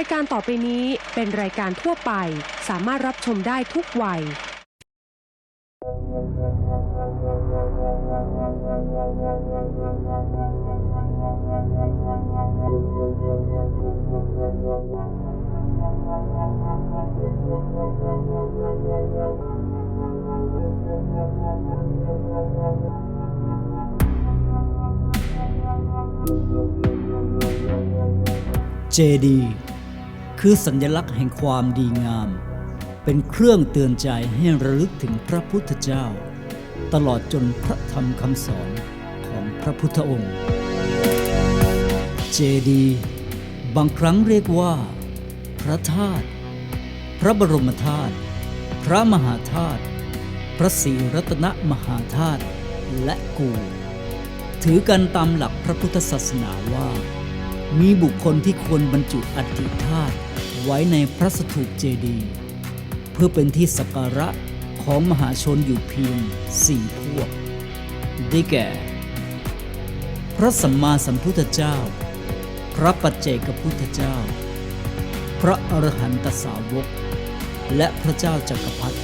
ายการต่อไปนี้เป็นรายการทั่วไป สามารถรับชมได้ทุกวัย เจดี คือสัญลักษณ์แห่งความดีงาม เป็นเครื่องเตือนใจให้ระลึกถึงพระพุทธเจ้า ตลอดจนพระธรรมคำสอนของพระพุทธองค์ เจดีย์บางครั้งเรียกว่า พระธาตุพระบรมธาตุพระมหาธาตุพระศรีรัตนมหาธาตุและกู ถือกันตามหลักพระพุทธศาสนาว่า มีบุคคลที่ควรบรรจุอัฐิธาตุ ไว้ในพระสถูปเจดีย์เพื่อเป็นที่สักการะของมหาชนอยู่เพียงสี่พวก ได้แก่ พระสัมมาสัมพุทธเจ้า พระปัจเจกพุทธเจ้า พระอรหันตสาวก และพระเจ้าจักรพรรดิ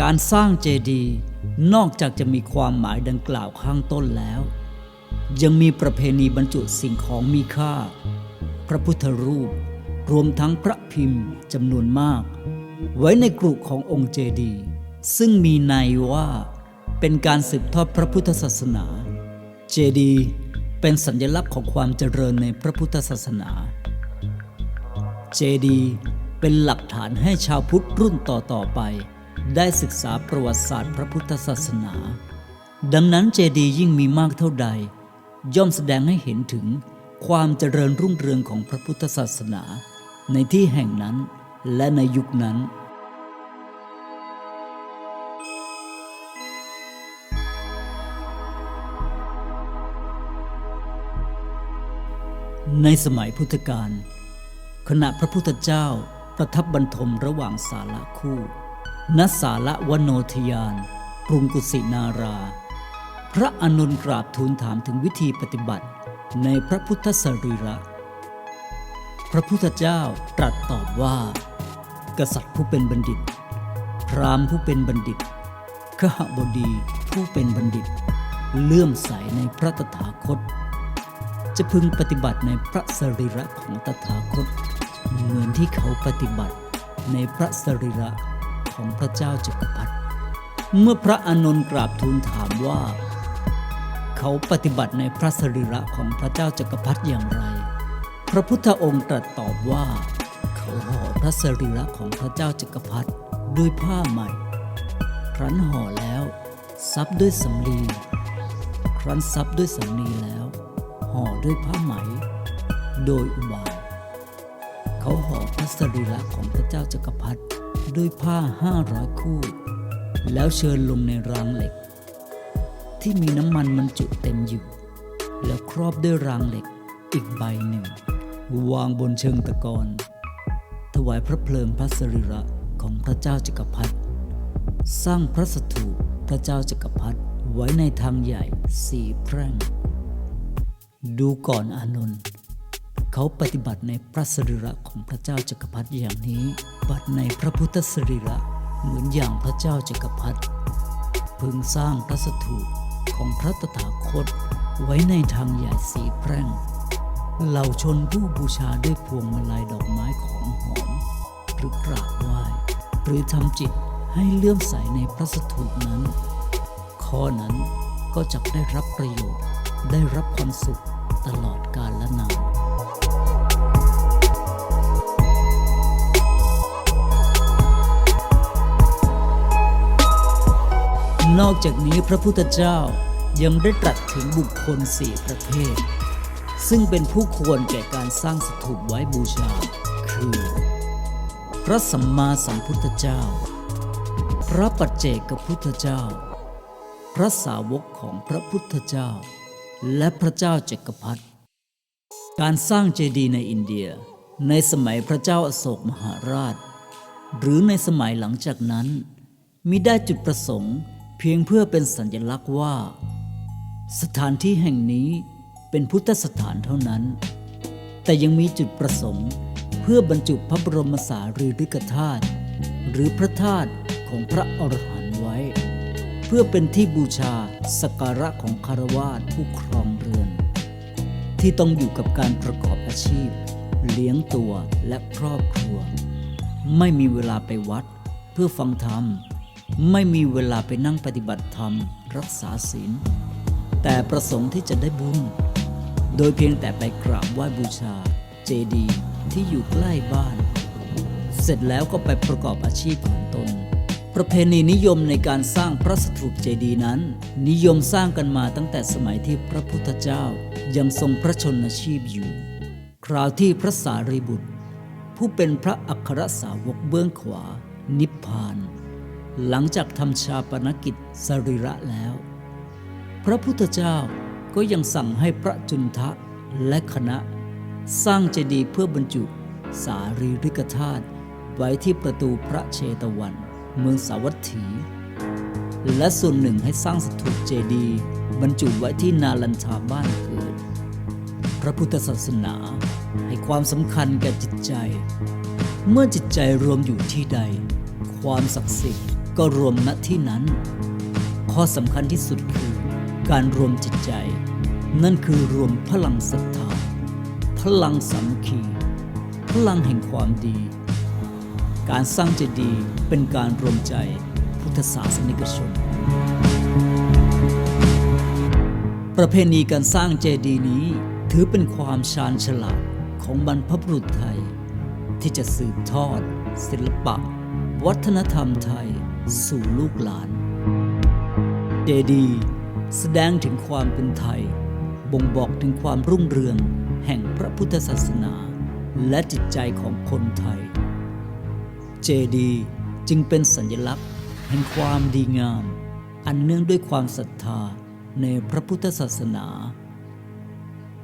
การสร้างเจดีย์ นอกจากจะมีความหมายดังกล่าวข้างต้นแล้ว ยังมีประเพณีบรรจุสิ่งของมีค่า พระพุทธรูป รวมทั้งพระพิมพ์จำนวนมาก ไว้ในกรุขององค์เจดีซึ่งมีในยว่าเป็นการสืบทอดพระพุทธศาสนา เจดีเป็นสัญลักษณ์ของความเจริญในพระพุทธศาสนา เจดีเป็นหลักฐานให้ชาวพุทธรุ่นต่อๆไป ได้ศึกษาประวัติศาสตร์พระพุทธศาสนา ดังนั้นเจดีย์ยิ่งมีมากเท่าใด ย่อมแสดงให้เห็นถึงความเจริญรุ่งเรืองของพระพุทธศาสนา ในที่แห่งนั้นและในยุคนั้น ในสมัยพุทธกาลขณะพระพุทธเจ้าประทับบรรทมระหว่างสาระคู่ ณสาระวโนทยาน กรุงกุสินารา พระอานนกราบทูลถามถึงวิธีปฏิบัติในพระพุทธสรีระ พระพุทธเจ้าตรัสตอบว่า กษัตริย์ผู้เป็นบัณฑิต พราหมณ์ผู้เป็นบัณฑิตขหบดีผู้เป็นบัณฑิต เลื่อมใสในพระตถาคต จะพึงปฏิบัติในพระสรีระของตถาคต เหมือนที่เขาปฏิบัติในพระสรีระ ของพระเจ้าจักรพรรดิเมื่อพระอานนท์กราบทูลถามว่า เขาปฏิบัติในพระสรีระของพระเจ้าจักรพรรดิอย่างไร พระพุทธองค์ตรัสตอบว่า เขาห่อพระสรีระของพระเจ้าจักรพรรดิด้วยผ้าใหม่ ครั้นห่อแล้วซับด้วยสำลี ครั้นซับด้วยสำลีแล้วห่อด้วยผ้าไหม โดยอุบายเขาห่อพระสรีระของพระเจ้าจักรพรรดิ ด้วยผ้าห้าร้อยคู่ แล้วเชิญลงในรางเหล็ก ที่มีน้ำมันบรรจุเต็มอยู่ แล้วครอบด้วยรางเหล็กอีกใบหนึ่ง วางบนเชิงตะกอนถวายพระเพลิงพระสรีระของพระเจ้าจักรพรรดิสร้างพระสถูปพระเจ้าจักรพรรดิไว้ในทางใหญ่สี่แพร่ง ดูก่อนอานนท์เขาปฏิบัติในพระสรีระของพระเจ้าจักรพรรดิอย่างนี้ บัดในพระพุทธสรีระเหมือนอย่างพระเจ้าจักรพรรดิพึงสร้างพระสถูปของพระตถาคตไว้ในทางใหญ่สีแพร่งเหล่าชนผู้บูชาด้วยพวงมาลัยดอกไม้ของหอม หรือกราบไหว้หรือทำจิตให้เลื่อมใสในพระสถูปนั้น ข้อนั้นก็จะได้รับประโยชน์ได้รับความสุขตลอดกาลและนาน นอกจากนี้พระพุทธเจ้ายังได้ตรัสถึงบุคคลสี่ประเภท ซึ่งเป็นผู้ควรแก่การสร้างสถูปไว้บูชา คือ พระสัมมาสัมพุทธเจ้า พระปัจเจกพุทธเจ้า พระสาวกของพระพุทธเจ้า และพระเจ้าจักรพรรดิการสร้างเจดีย์ในอินเดียในสมัยพระเจ้าอโศกมหาราช หรือในสมัยหลังจากนั้นมิได้จุดประสงค์ เพียงเพื่อเป็นสัญลักษณ์ว่า สถานที่แห่งนี้เป็นพุทธสถานเท่านั้น แต่ยังมีจุดประสงค์เพื่อบรรจุพระบรมสารีริกธาตุหรือพระธาตุของพระอรหันต์ไว้ เพื่อเป็นที่บูชาสักการะของคารวาสผู้ครองเรือน ที่ต้องอยู่กับการประกอบอาชีพ เลี้ยงตัวและครอบครัว ไม่มีเวลาไปวัดเพื่อฟังธรรม ไม่มีเวลาไปนั่งปฏิบัติธรรม รักษาศีล แต่ประสงค์ที่จะได้บุญ โดยเพียงแต่ไปกราบไหว้บูชา เจดีย์ที่อยู่ใกล้บ้าน เสร็จแล้วก็ไปประกอบอาชีพของตน ประเพณีนิยมในการสร้างพระสถูปเจดีย์นั้น นิยมสร้างกันมาตั้งแต่สมัยที่พระพุทธเจ้ายังทรงพระชนชีพอยู่ คราวที่พระสารีบุตร ผู้เป็นพระอัครสาวกเบื้องขวา นิพพาน หลังจากทำชาปนกิจสรีระแล้ว พระพุทธเจ้าก็ยังสั่งให้พระจุนทะและคณะ สร้างเจดีย์เพื่อบรรจุสารีริกธาตุไว้ที่ประตูพระเชตวัน เมืองสาวัตถี และส่วนหนึ่งให้สร้างสถูปเจดีย์บรรจุไว้ที่นาลันทาบ้านเกิด พระพุทธศาสนาให้ความสำคัญแก่จิตใจ เมื่อจิตใจรวมอยู่ที่ใด ความศักดิ์สิทธิ์ ก็รวมณที่นั้น ข้อสำคัญที่สุดคือการรวมจิตใจ นั่นคือรวมพลังศรัทธา พลังสามัคคี พลังแห่งความดี การสร้างเจดีย์เป็นการรวมใจพุทธศาสนิกชน ประเพณีการสร้างเจดีย์นี้ถือเป็นความชาญฉลาดของบรรพบุรุษไทย ที่จะสืบทอด ศิลปะ วัฒนธรรมไทย สู่ลูกหลาน เจดีย์แสดงถึงความเป็นไทย บ่งบอกถึงความรุ่งเรืองแห่งพระพุทธศาสนา และจิตใจของคนไทย เจดีย์จึงเป็นสัญลักษณ์ แห่งความดีงาม อันเนื่องด้วยความศรัทธาในพระพุทธศาสนา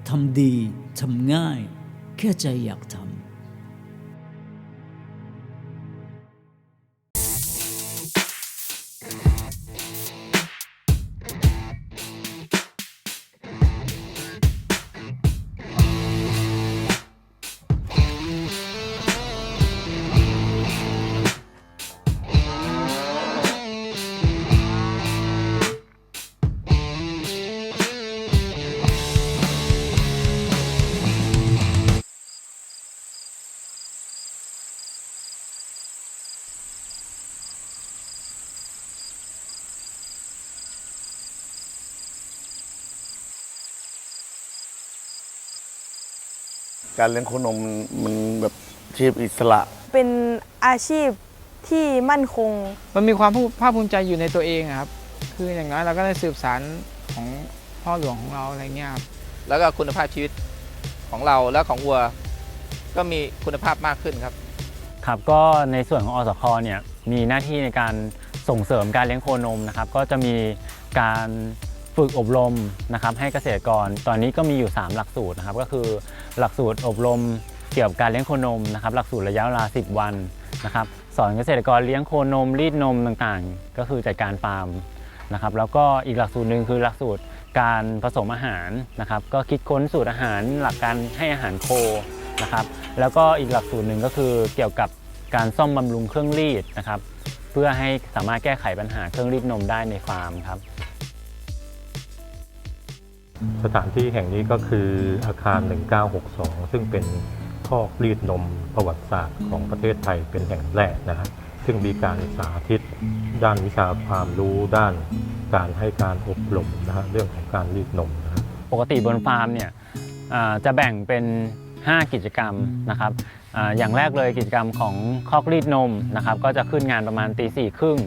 ทำดีทำง่าย แค่ใจอยากทำ การเลี้ยงโคนมมันมันแบบอาชีพอิสระ เป็นอาชีพที่มั่นคง มันมีความภาคภูมิใจอยู่ในตัวเองอะครับ คืออย่างน้อยเราก็ได้สืบสารของพ่อหลวงของเราอะไรเงี้ยครับ แล้วก็คุณภาพชีวิตของเราและของวัว ก็มีคุณภาพมากขึ้นครับ ครับก็ในส่วนของอสคเนี่ยมีหน้าที่ในการส่งเสริมการเลี้ยงโคนมนะครับ ก็จะมีการ ฝึกอบรมนะครับให้เกษตรกร ตอนนี้ก็มีอยู่ 3 หลักสูตรนะครับ ก็คือหลักสูตรอบรมเกี่ยวกับการเลี้ยงโคนมนะครับ หลักสูตรระยะเวลา 10 วันนะครับ สอนเกษตรกรเลี้ยงโคนมรีดนมต่างๆ ก็คือจัดการฟาร์มนะครับ แล้วก็อีกหลักสูตรหนึ่งคือหลักสูตรการผสมอาหารนะครับ ก็คิดค้นสูตรอาหารหลักการให้อาหารโคนะครับ แล้วก็อีกหลักสูตรหนึ่งก็คือเกี่ยวกับการซ่อมบำรุงเครื่องรีดนะครับ เพื่อให้สามารถแก้ไขปัญหาเครื่องรีดนมได้ในฟาร์มครับ สถานที่แห่งนี้ก็คืออาคาร 1962 ซึ่งเป็นคอกรีดนมประวัติศาสตร์ของประเทศไทยเป็นแห่งแรกนะฮะซึ่งมีการสาธิต ด้านวิชาความรู้ด้านการให้การอบรมนะฮะเรื่องของการรีดนมนะฮะปกติบนฟาร์มเนี่ยอ่าจะแบ่งเป็น 5 กิจกรรมนะครับ อย่างแรกเลยกิจกรรมของคอกรีดนมนะครับก็จะขึ้นงานประมาณตีสี่ครึ่ง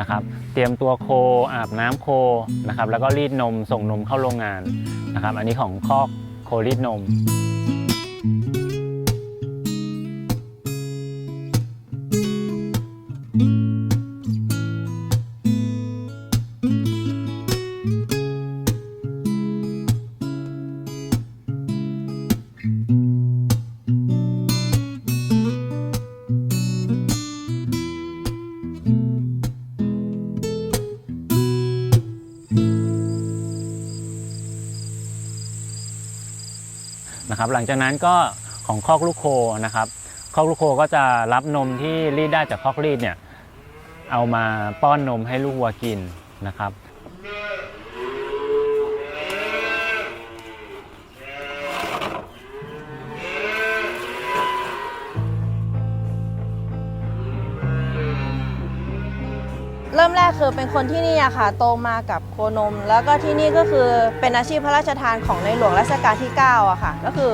นะครับเตรียมตัวโคอาบน้ำโคนะครับแล้วก็รีดนมส่งนมเข้าโรงงานนะครับอันนี้ของคอกโครีดนม นะครับหลังจากนั้นก็ของคอกลูกโคนะครับคอกลูกโคก็จะรับนมที่รีดได้จากคอกรีดเนี่ยเอามาป้อนนมให้ลูกวัวกินนะครับ เริ่มแรกคือเป็นคนที่นี่อะค่ะโตมากับโคนม แล้วก็ที่นี่ก็คือเป็นอาชีพพระราชทานของในหลวงรัชกาลที่9อะค่ะ ก็คือ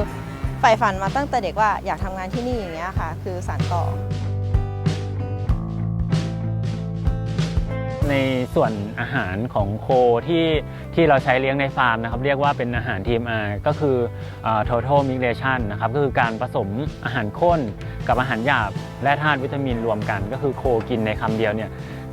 ใฝ่ฝันมาตั้งแต่เด็กว่าอยากทำงานที่นี่อย่างเงี้ยค่ะ คือสานต่อ ในส่วนอาหารของโคที่ที่เราใช้เลี้ยงในฟาร์มนะครับ เรียกว่าเป็นอาหาร TMR ก็คือเอ่อ total migration นะครับ ก็คือการผสมอาหารข้นกับอาหารหยาบและธาตุวิตามินรวมกัน ก็คือโคกินในคำเดียวเนี่ย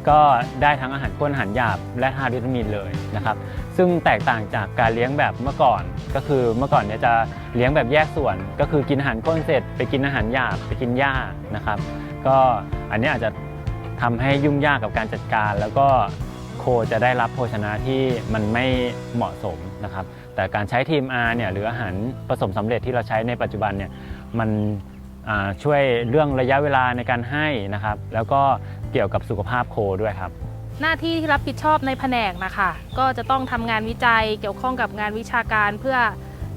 ก็ได้ทั้งอาหารข้นอาหารหยาบและธาตุวิตามินเลยนะครับ ซึ่งแตกต่างจากการเลี้ยงแบบเมื่อก่อน ก็คือเมื่อก่อนเนี่ยจะเลี้ยงแบบแยกส่วน ก็คือกินอาหารข้นเสร็จ ไปกินอาหารหยาบไปกินหญ้านะครับ ก็อันนี้อาจจะทำให้ยุ่งยากกับการจัดการ แล้วก็โคจะได้รับโภชนะที่มันไม่เหมาะสมนะครับ แต่การใช้ทีม R เนี่ยหรืออาหารผสมสำเร็จที่เราใช้ในปัจจุบันเนี่ยมันช่วยเรื่องระยะเวลาในการให้นะครับ แล้วก็ เกี่ยวกับสุขภาพโคด้วยครับ หน้าที่ที่รับผิดชอบในแผนกนะคะก็จะต้องทำงานวิจัยเกี่ยวข้องกับงานวิชาการเพื่อ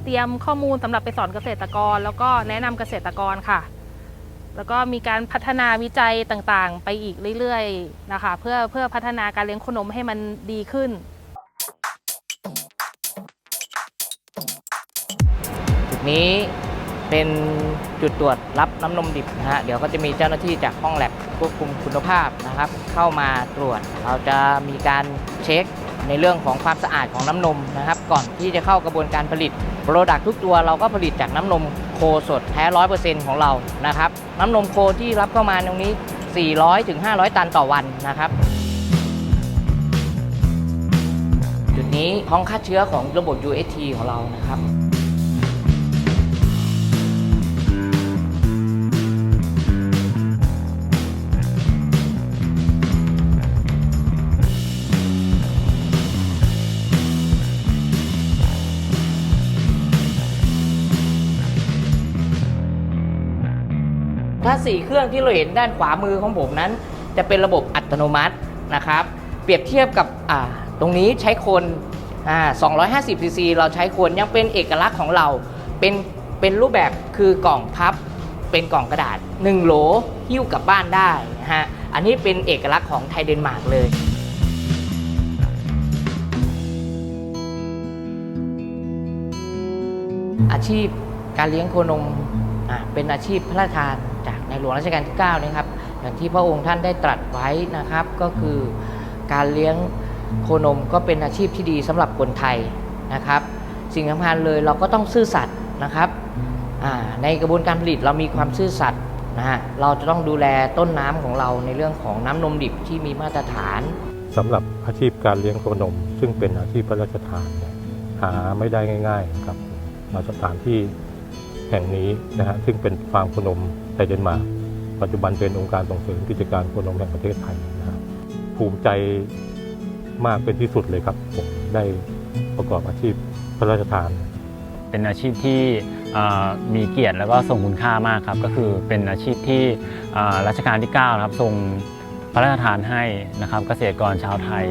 เตรียมข้อมูลสำหรับไปสอนเกษตรกร แล้วก็แนะนำเกษตรกรค่ะ แล้วก็มีการพัฒนาวิจัยต่างๆ ไปอีกเรื่อยๆนะคะ เพื่อเพื่อพัฒนาการเลี้ยงโคนมให้มันดีขึ้น จุดนี้ เป็นจุดตรวจรับน้ำนมดิบนะฮะเดี๋ยวก็จะมีเจ้าหน้าที่จากห้องแลบควบคุมคุณภาพนะครับ เข้ามาตรวจ เราจะมีการเช็คในเรื่องของความสะอาดของน้ำนมนะครับ ก่อนที่จะเข้ากระบวนการผลิตโปรดักทุกตัวเราก็ผลิตจากน้ำนมโคสดแท้ร้อยเปอร์เซ็นต์ของเรานะครับ น้ำนมโคที่รับเข้ามาตรงนี้ 400ถึง500ตันต่อวันนะครับ จุดนี้ห้องฆ่าเชื้อของระบบ UST ของเรานะครับ ถ้า 4 เครื่องที่เราเห็นด้านขวามือของผมนั้น จะเป็นระบบอัตโนมัตินะครับ เปรียบเทียบกับตรงนี้ใช้คน250ซีซีเราใช้คนยังเป็นเอกลักษณ์ของเรา เป็นเป็นรูปแบบคือกล่องพับ เป็นกล่องกระดาษ 1 โหลหิ้วกลับบ้านได้นะฮะ อันนี้เป็นเอกลักษณ์ของไทยเดนมาร์กเลยอาชีพการเลี้ยงโคนมเป็นอาชีพพระราชทาน ในหลวงรัชกาลที่9นะครับอย่างที่พระองค์ท่านได้ตรัสไว้นะครับก็คือการเลี้ยงโคนมก็เป็นอาชีพที่ดีสำหรับคนไทยนะครับ สิ่งสำคัญเลยเราก็ต้องซื่อสัตย์นะครับในกระบวนการผลิตเรามีความซื่อสัตย์นะฮะเราจะต้องดูแลต้นน้ำของเราในเรื่องของน้ำนมดิบที่มีมาตรฐานสำหรับอาชีพการเลี้ยงโคนม ซึ่งเป็นอาชีพพระราชทานหาไม่ได้ง่าย ๆ ครับมาสถานที่แห่งนี้นะฮะซึ่งเป็นฟาร์มโคนม ไทยเดนมาร์กปัจจุบันเป็นองค์การส่งเสริมกิจการคนมแห่งประเทศไทยนะฮะภูมิใจมากเป็นที่สุดเลยครับผมได้ประกอบอาชีพพระราชทาน เป็นอาชีพที่มีเกียรติแล้วก็ทรงคุณค่ามากครับ ก็คือเป็นอาชีพที่รัชกาลที่9นะครับทรงพระราชทานให้นะครับเกษตรกรชาวไทย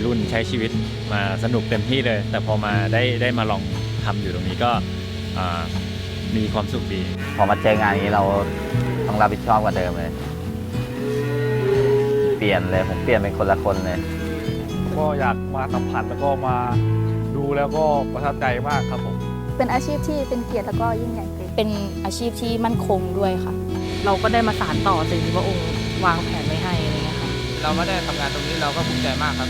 ยรุ่นใช้ชีวิตมาสนุกเต็มที่เลย แต่พอมาได้ได้มาลองทำอยู่ตรงนี้ก็อ่ามีความสุขดี พอมาเจองานนี้เราต้องรับผิดชอบกว่าเดิมเลย เปลี่ยนเลยผมเปลี่ยนเป็นคนละคนเลย ก็อยากมาสัมผัสแล้วก็มาดูแล้วก็ประทับใจมากครับผม เป็นอาชีพที่เป็นเกียรติแล้วก็ยิ่งใหญ่เป็นอาชีพที่มั่นคงด้วยค่ะ เราก็ได้มาสานต่อสิ่งที่พระองค์วางแผนไว้ให้อะไรเงี้ยค่ะ เราไม่ได้ทำงานตรงนี้เราก็ภูมิใจมากครับ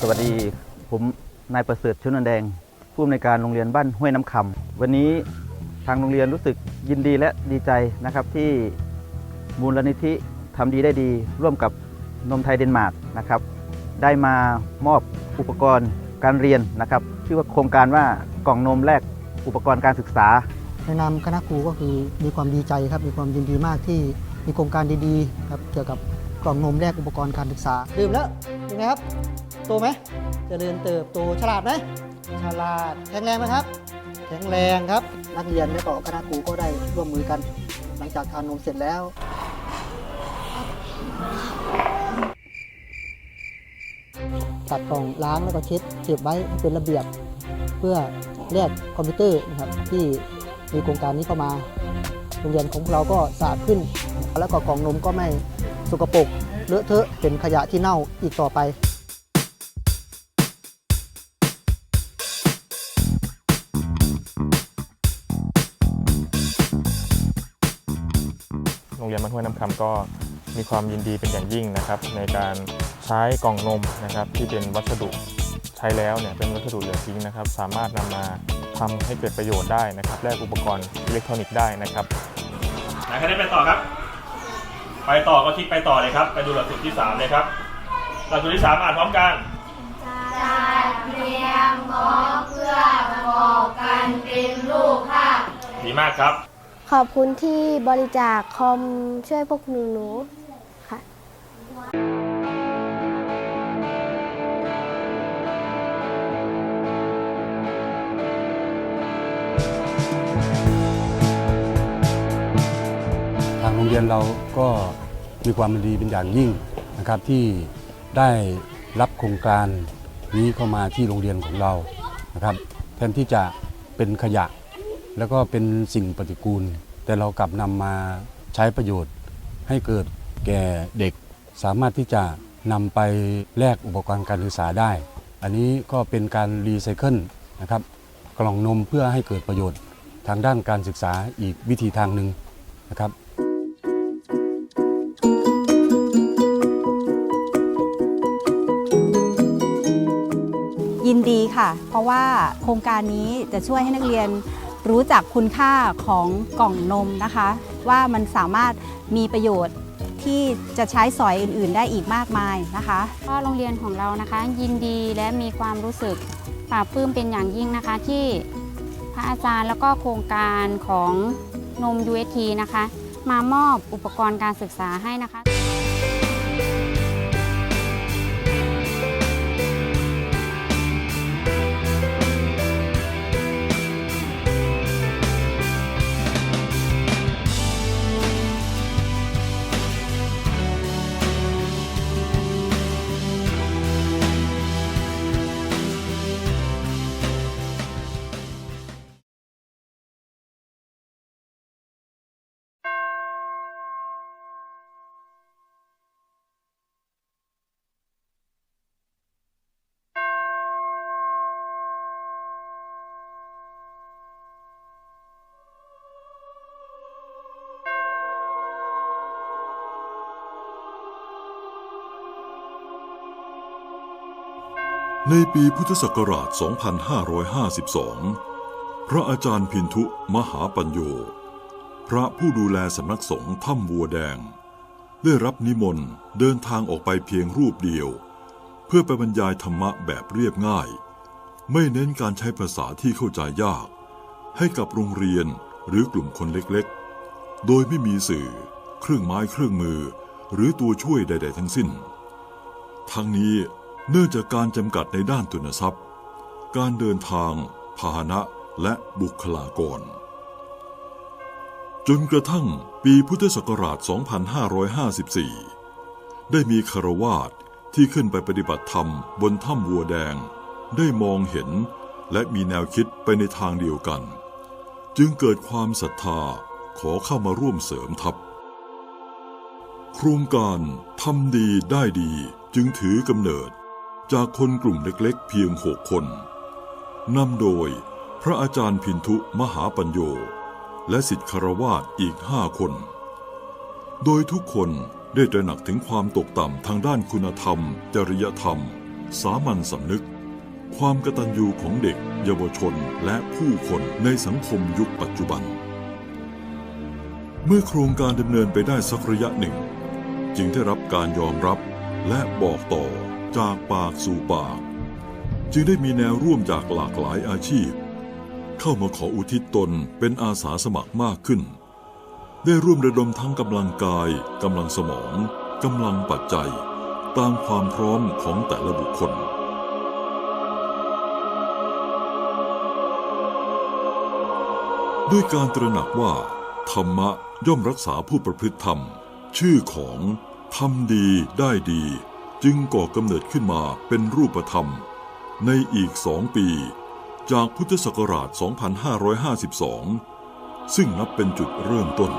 สวัสดี ผมนายประเสริฐชุนันแดง ผู้อำนวยการโรงเรียนบ้านห้วยน้ำคำวันนี้ทางโรงเรียนรู้สึกยินดีและดีใจนะครับที่มูลนิธิทำดีได้ดี ร่วมกับนมไทยเดนมาร์กนะครับ ได้มามอบอุปกรณ์การเรียนนะครับชื่อว่าโครงการว่ากล่องนมแลกอุปกรณ์การศึกษาในนามคณะครูก็คือมีความดีใจครับมีความยินดีมากที่มีโครงการดีๆครับเกี่ยวกับกล่องนมแลกอุปกรณ์การศึกษาดื่มแล้วยังไงครับ โตไหมเจริญเติบโตฉลาดไหมฉลาดแข็งแรงไหมครับ แข็งแรงครับ นักเรียนและก็คณะครูก็ได้ร่วมมือกัน หลังจากทานนมเสร็จแล้วตัดกล่องล้างแล้วก็เช็ดเก็บไว้ให้เป็นระเบียบ เพื่อแลกคอมพิวเตอร์นะครับที่มีโครงการนี้เข้ามาโรงเรียนของเราก็สะอาดขึ้น แล้วก็กล่องนมก็ไม่สกปรกเลอะเทอะเป็นขยะที่เน่าอีกต่อไป บ้านห้วยน้ำคำก็มีความยินดีเป็นอย่างยิ่งนะครับ ในการใช้กล่องนมนะครับที่เป็นวัสดุใช้แล้วเนี่ยเป็นวัสดุเหลือทิ้งนะครับ สามารถนำมาทำให้เกิดประโยชน์ได้นะครับแลกอุปกรณ์อิเล็กทรอนิกส์ได้นะครับไหนใครได้ไปต่อครับ ไปต่อก็คลิกไปต่อเลยครับ ไปดูหลักสูตรที่ 3 เลยครับ หลักสูตรที่ 3 อ่านพร้อมกันจัดเรียงบล็อกเพื่อประกอบกันเป็นรูปภาพดีมากครับ ขอบคุณที่บริจาคคอมช่วยพวกหนูหนูๆค่ะ ทางโรงเรียนเราก็มีความดีเป็นอย่างยิ่งนะครับที่ได้รับโครงการนี้เข้ามาที่โรงเรียนของเรานะครับ แทนที่จะเป็นขยะ แล้วก็เป็นสิ่งปฏิกูล แต่เรากลับนำมาใช้ประโยชน์ ให้เกิดแก่เด็ก สามารถที่จะนำไปแลกอุปกรณ์การศึกษาได้ อันนี้ก็เป็นการรีไซเคิลนะครับกล่องนมเพื่อให้เกิดประโยชน์ทางด้านการศึกษาอีกวิธีทางหนึ่งนะครับยินดีค่ะ เพราะว่าโครงการนี้จะช่วยให้นักเรียน รู้จักคุณค่าของกล่องนมนะคะ ว่ามันสามารถมีประโยชน์ที่จะใช้สอยอื่น ๆ ได้อีกมากมายนะคะก็โรงเรียนของเรานะคะ ยินดีและมีความรู้สึกปลาบปลื้มเป็นอย่างยิ่งนะคะ ที่พระอาจารย์แล้วก็โครงการของนม UST นะคะ มามอบอุปกรณ์การศึกษาให้นะคะ ในปีพุทธศักราช 2552 พระอาจารย์พินทุมหาปัญโย พระผู้ดูแลสำนักสงฆ์ถ้ำวัวแดง ได้รับนิมนต์เดินทางออกไปเพียงรูปเดียว เพื่อไปบรรยายธรรมะแบบเรียบง่าย ไม่เน้นการใช้ภาษาที่เข้าใจยาก ให้กับโรงเรียนหรือกลุ่มคนเล็กๆ โดยไม่มีสื่อ เครื่องไม้เครื่องมือ หรือตัวช่วยใด ๆ ทั้งสิ้น ทั้งนี้ เนื่องจากการจำกัดในด้านทุนทรัพย์ การเดินทาง พาหนะและบุคลากร จนกระทั่งปีพุทธศักราช 2554 ได้มีคารวาสที่ขึ้นไปปฏิบัติธรรมบนถ้ำวัวแดง ได้มองเห็นและมีแนวคิดไปในทางเดียวกัน จึงเกิดความศรัทธาขอเข้ามาร่วมเสริมทัพ โครงการทำดีได้ดีจึงถือกำเนิด จากคนกลุ่มเล็กๆ เพียงหกคนนำโดยพระอาจารย์พินทุมหาปัญโย และสิทธิคารวาสอีกห้าคน โดยทุกคนได้ตระหนักถึงความตกต่ำทางด้านคุณธรรม จริยธรรม สามัญสำนึก ความกตัญญูของเด็ก เยาวชนและผู้คนในสังคมยุคปัจจุบัน เมื่อโครงการดำเนินไปได้สักระยะหนึ่ง จึงได้รับการยอมรับและบอกต่อ จากปากสู่ปาก จึงได้มีแนวร่วมจากหลากหลายอาชีพ เข้ามาขออุทิศตนเป็นอาสาสมัครมากขึ้น ได้ร่วมระดมทั้งกำลังกายกำลังสมองกำลังปัจจัย ตามความพร้อมของแต่ละบุคคลด้วยการตระหนักว่า ธรรมะย่อมรักษาผู้ประพฤติธรรม ชื่อของทำดีได้ดี จึงก่อกำเนิดขึ้นมาเป็นรูปธรรม ในอีกสองปี จากพุทธศักราช 2552 ซึ่งนับเป็นจุดเริ่มต้น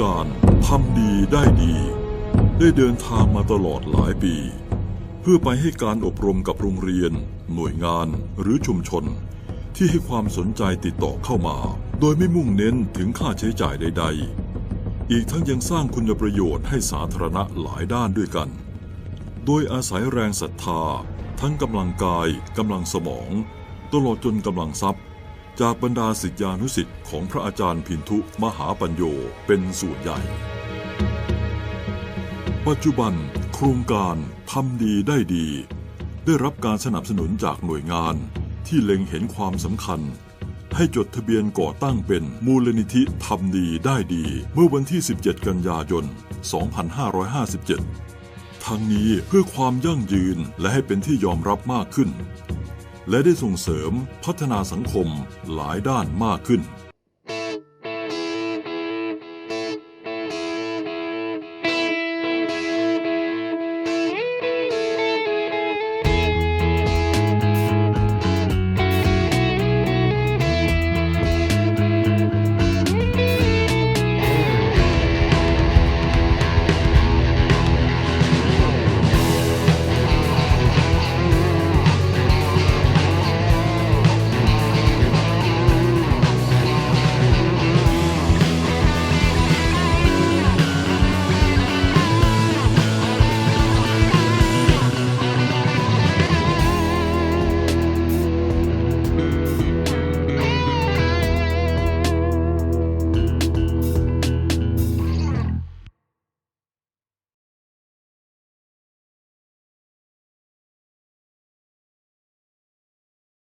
การทำดีได้ดี ได้เดินทางมาตลอดหลายปี เพื่อไปให้การอบรมกับโรงเรียน หน่วยงานหรือชุมชน ที่ให้ความสนใจติดต่อเข้ามา โดยไม่มุ่งเน้นถึงค่าใช้จ่ายใด ๆ อีกทั้งยังสร้างคุณประโยชน์ให้สาธารณะหลายด้านด้วยกัน โดยอาศัยแรงศรัทธา ทั้งกำลังกายกำลังสมอง ตลอดจนกำลังทรัพย์ จากบรรดาศิษยานุศิษย์ของพระอาจารย์พินทุมหาปัญโยเป็นส่วนใหญ่ ปัจจุบันโครงการทำดีได้ดี ได้รับการสนับสนุนจากหน่วยงานที่เล็งเห็นความสำคัญ ให้จดทะเบียนก่อตั้งเป็นมูลนิธิทำดีได้ดี เมื่อวันที่ 17 กันยายน 2557 ทั้งนี้เพื่อความยั่งยืนและให้เป็นที่ยอมรับมากขึ้น และได้ส่งเสริมพัฒนาสังคมหลายด้านมากขึ้น